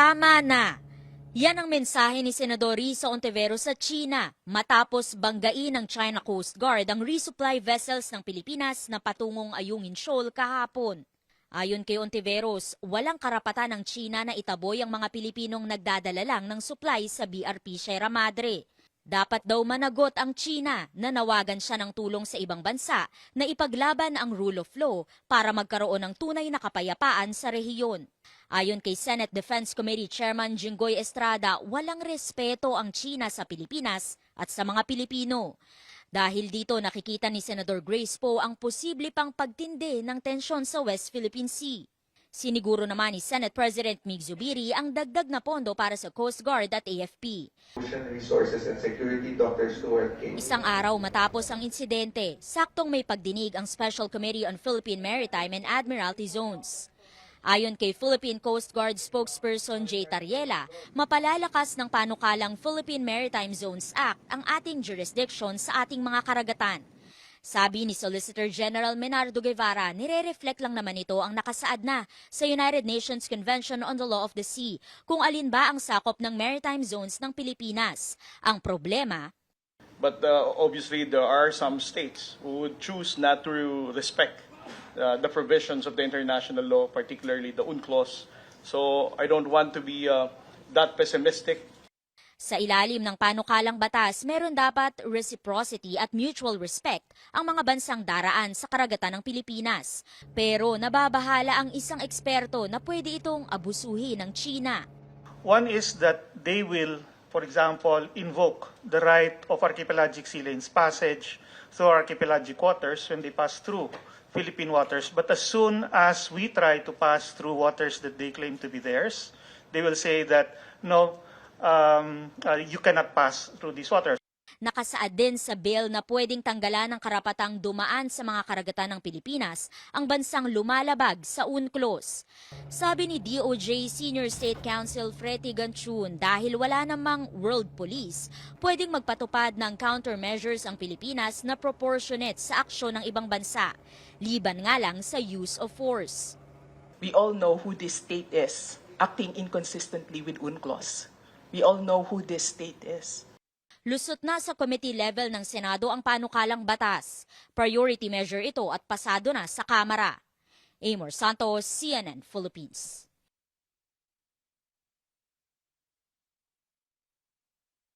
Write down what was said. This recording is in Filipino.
Tama na! Yan ang mensahe ni Senador Risa Ontivero sa China matapos banggain ng China Coast Guard ang resupply vessels ng Pilipinas na patungong Ayungin Shoal kahapon. Ayon kay Ontiveros, walang karapatan ng China na itaboy ang mga Pilipinong nagdadala lang ng supply sa BRP Sierra Madre. Dapat daw managot ang China na nawagan siya ng tulong sa ibang bansa na ipaglaban ang rule of law para magkaroon ng tunay na kapayapaan sa rehiyon. Ayon kay Senate Defense Committee Chairman Jinggoy Estrada, walang respeto ang China sa Pilipinas at sa mga Pilipino. Dahil dito nakikita ni Senator Grace Poe ang posible pang pagtindi ng tensyon sa West Philippine Sea. Siniguro naman ni Senate President Mig Zubiri ang dagdag na pondo para sa Coast Guard at AFP. Ocean Resources and Security, Dr. Stuart King. Isang araw matapos ang insidente, saktong may pagdinig ang Special Committee on Philippine Maritime and Admiralty Zones. Ayon kay Philippine Coast Guard spokesperson Jay Tariela, mapalalakas ng panukalang Philippine Maritime Zones Act ang ating jurisdiction sa ating mga karagatan. Sabi ni Solicitor General Menardo Guevara, nire-reflect lang naman ito ang nakasaad na sa United Nations Convention on the Law of the Sea kung alin ba ang sakop ng maritime zones ng Pilipinas. Ang problema, But uh, obviously, there are some states who would choose not to respect uh, the provisions of the international law, particularly the UNCLOS. So I don't want to be uh, that pessimistic. Sa ilalim ng panukalang batas, meron dapat reciprocity at mutual respect ang mga bansang daraan sa karagatan ng Pilipinas. Pero nababahala ang isang eksperto na pwede itong abusuhin ng China. One is that they will, for example, invoke the right of archipelagic sea lanes passage through archipelagic waters when they pass through Philippine waters. But as soon as we try to pass through waters that they claim to be theirs, they will say that no, um, uh, you cannot pass through these waters. Nakasaad din sa bill na pwedeng tanggalan ng karapatang dumaan sa mga karagatan ng Pilipinas ang bansang lumalabag sa UNCLOS. Sabi ni DOJ Senior State Counsel Freddy Ganchun dahil wala namang world police, pwedeng magpatupad ng countermeasures ang Pilipinas na proportionate sa aksyon ng ibang bansa, liban nga lang sa use of force. we all know who this state is, acting inconsistently with UNCLOS. We all know who this state is. Lusot na sa committee level ng Senado ang panukalang batas. Priority measure ito at pasado na sa Kamara. Amor Santos, CNN Philippines.